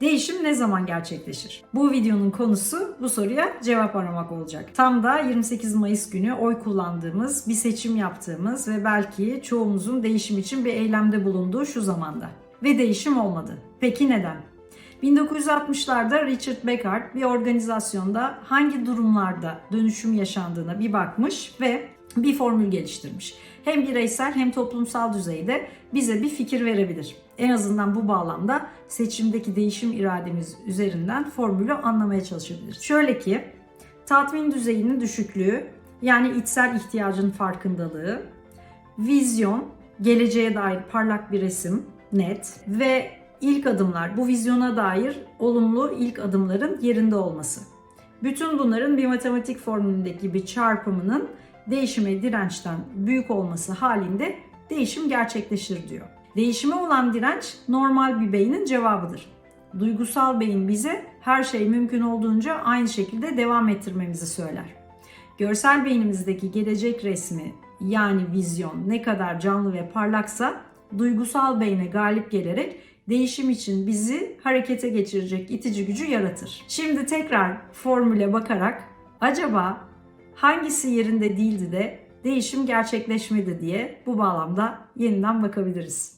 Değişim ne zaman gerçekleşir? Bu videonun konusu bu soruya cevap aramak olacak. Tam da 28 Mayıs günü oy kullandığımız, bir seçim yaptığımız ve belki çoğumuzun değişim için bir eylemde bulunduğu şu zamanda. Ve değişim olmadı. Peki neden? 1960'larda Richard Beckard bir organizasyonda hangi durumlarda dönüşüm yaşandığına bir bakmış ve bir formül geliştirmiş. Hem bireysel hem toplumsal düzeyde bize bir fikir verebilir. En azından bu bağlamda seçimdeki değişim irademiz üzerinden formülü anlamaya çalışabiliriz. Şöyle ki, tatmin düzeyinin düşüklüğü, yani içsel ihtiyacın farkındalığı, vizyon, geleceğe dair parlak bir resim, net ve ilk adımlar, bu vizyona dair olumlu ilk adımların yerinde olması. Bütün bunların bir matematik formülündeki bir çarpımının değişime dirençten büyük olması halinde değişim gerçekleşir diyor. Değişime olan direnç normal bir beynin cevabıdır. Duygusal beyin bize her şey mümkün olduğunca aynı şekilde devam ettirmemizi söyler. Görsel beynimizdeki gelecek resmi yani vizyon ne kadar canlı ve parlaksa duygusal beyne galip gelerek değişim için bizi harekete geçirecek itici gücü yaratır. Şimdi tekrar formüle bakarak acaba hangisi yerinde değildi de değişim gerçekleşmedi diye bu bağlamda yeniden bakabiliriz.